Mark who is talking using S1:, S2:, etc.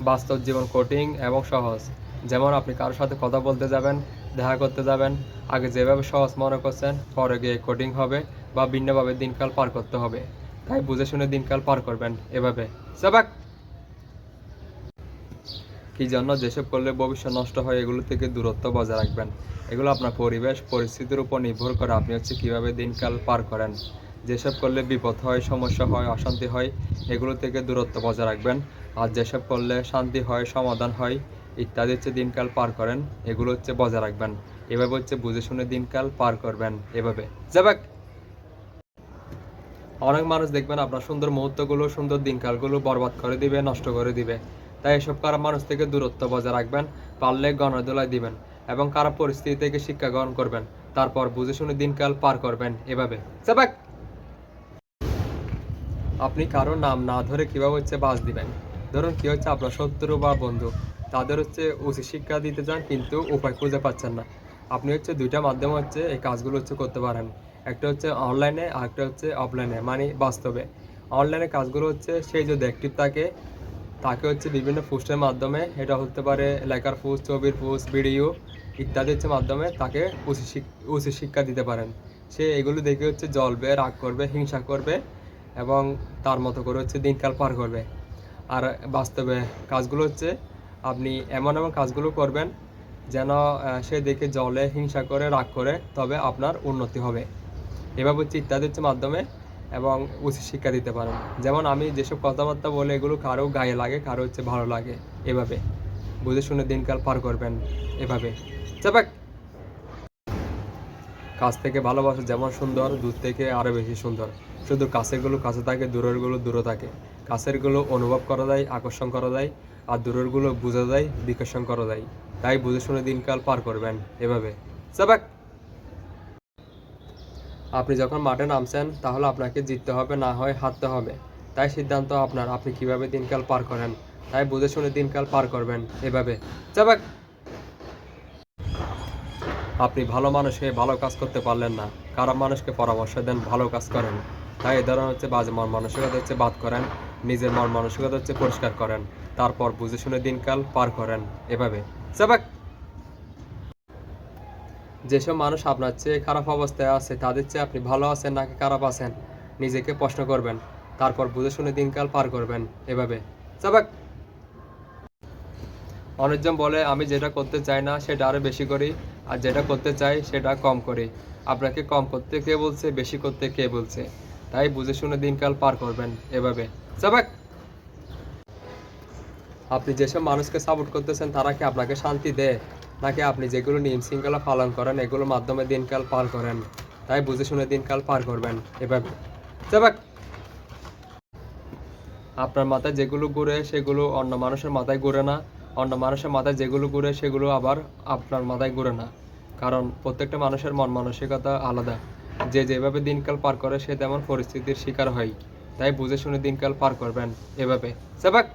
S1: বাস্তব জীবন কঠিন এবং সহজ। যেমন আপনি কারোর সাথে কথা বলতে যাবেন, দেখা করতে যাবেন, আগে যেভাবে সহজ মনে করছেন, পরে গিয়ে কঠিন হবে বা ভিন্নভাবে দিনকাল পার করতে হবে। তাই বুঝে শুনে দিনকাল পার করবেন এভাবে। সাবাক! কি জন্য যেসব করলে ভবিষ্যৎ নষ্ট হয়, এগুলো থেকে দূরত্ব বজায় রাখবেন। এগুলো আপনার পরিবেশ, পরিস্থিতির উপর নির্ভর করে আপনি হচ্ছে কীভাবে দিনকাল পার করেন। যেসব করলে বিপদ হয়, সমস্যা হয়, অশান্তি হয়, এগুলো থেকে দূরত্ব বজায় রাখবেন। আর যেসব করলে শান্তি হয়, সমাধান হয়, ইত্যাদি হচ্ছে দিনকাল পার করেন, এগুলো হচ্ছে বজায় রাখবেন। এভাবে হচ্ছে বুঝে শুনে দিনকাল পার করবেন, এভাবে। যাবাক অনেক মানুষ দেখবেন আপনার সুন্দর মুহূর্তগুলো, সুন্দর দিনকালগুলো বরবাদ করে দিবে, নষ্ট করে দিবে। তাই এসব খারাপ মানুষ থেকে দূরত্ব বজায় রাখবেন, পারলে গণদোলায় দিবেন এবং খারাপ পরিস্থিতি থেকে শিক্ষা গ্রহণ করবেন। তারপর বুঝে শুনে দিনকাল পার করবেন, এভাবে। যাবাক আপনি কারও নাম না ধরে কীভাবে হচ্ছে বাস দিবেন? ধরুন কী হচ্ছে আপনার শত্রু বা বন্ধু, তাদের হচ্ছে উচিত শিক্ষা দিতে চান কিন্তু উপায় খুঁজে পাচ্ছেন না। আপনি হচ্ছে দুইটা মাধ্যমে হচ্ছে এই কাজগুলো হচ্ছে করতে পারেন। একটা হচ্ছে অনলাইনে আর একটা হচ্ছে অফলাইনে মানে বাস্তবে। অনলাইনে কাজগুলো হচ্ছে সেই যদি অ্যাক্টিভ থাকে, তাকে হচ্ছে বিভিন্ন পোস্টের মাধ্যমে, এটা হতে পারে লেখার পোস্ট, ছবির পোস্ট, ভিডিও ইত্যাদি হচ্ছে মাধ্যমে তাকে উচিত উচিত শিক্ষা দিতে পারেন। সে এগুলো দেখে হচ্ছে জ্বলবে, রাগ করবে, হিংসা করবে। এবং তার মতো করে হচ্ছে দিনকাল পার করবে। আর বাস্তবে কাজগুলো হচ্ছে, আপনি এমন এমন কাজগুলো করবেন যেন সে দেখে জলে, হিংসা করে, রাগ করে তবে আপনার উন্নতি হবে। এভাবে হচ্ছে ইত্যাদি হচ্ছে মাধ্যমে এবং উচিত শিক্ষা দিতে পারেন। যেমন আমি যেসব কথাবার্তা বলে, এগুলো কারও গায়ে লাগে, কারও হচ্ছে ভালো লাগে এভাবে। বুঝে শুনে দিনকাল পার করবেন এভাবে। চাপাক কাছ থেকে ভালোবাসা যেমন সুন্দর, দূর থেকে আরও বেশি সুন্দর। শুধু কাছেরগুলো কাছে থাকে, দূরেরগুলো দূরে থাকে। কাছেরগুলো অনুভব করা যায়, আকর্ষণ করা যায়, আর দূরেরগুলো বোঝা যায় বিকর্ষণ করা যায়। তাই বুঝে শুনে দিনকাল পার করবেন এভাবে। চাপাক আপনি যখন মাঠে নামছেন, তাহলে আপনাকে জিততে হবে, না হয় হারতে হবে। তাই সিদ্ধান্ত আপনার, আপনি কীভাবে দিনকাল পার করেন? তাই বুঝে শুনে দিনকাল পার করবেন এভাবে। চাপাক আপনি ভালো মানুষকে ভালো কাজ করতে পারলেন না। খারাপ মানুষকে পরামর্শ দেন, ভালো কাজ করেন। তাই এ ধরনের হচ্ছে বাজে মন মানসিকতা হচ্ছে বাদ করেন, নিজের মন মানসিকতা হচ্ছে পরিষ্কার করেন, তারপর বুঝে শুনে দিনকাল পার করেন, এভাবে। চাপাক যেসব মানুষ আপনার চেয়ে খারাপ অবস্থায় আছে, তাদের চেয়ে আপনি ভালো আছেন নাকি খারাপ আছেন, নিজেকে প্রশ্ন করবেন, তারপর বুঝে শুনে দিনকাল পার করবেন, এভাবে। চাবাক অনেকজন বলে, আমি যেটা করতে চাই না, সেটা আরও বেশি করি। আর যেটা করতে চাই সেটা কম করি। আপনাকে কম করতে কে বলছে, বেশি করতে কে বলছে? তাই বুঝে শুনে দিনকাল পার করবেন এভাবে। চাবাক আপনি যেসব মানুষকে সাপোর্ট করতেছেন, তারা কি আপনাকে শান্তি দেয়? নাকি আপনি যেগুলো নিয়ম শৃঙ্খলা পালন করেন, এগুলোর মাধ্যমে দিনকাল পার করেন? তাই বুঝে শুনে দিনকাল পার করবেন এভাবে। যাবাক। আপনার মাথায় যেগুলো ঘুরে, সেগুলো অন্য মানুষের মাথায় ঘুরে না। অন্য মানুষের মাথায় যেগুলো ঘুরে, সেগুলো আবার আপনার মাথায় ঘুরে না। কারণ প্রত্যেকটা মানুষের মন মানসিকতা আলাদা। যে যেভাবে দিনকাল পার করে, সে তেমন পরিস্থিতির শিকার হয়। তাই বুঝে শুনে দিনকাল পার করবেন এভাবে। যাবাক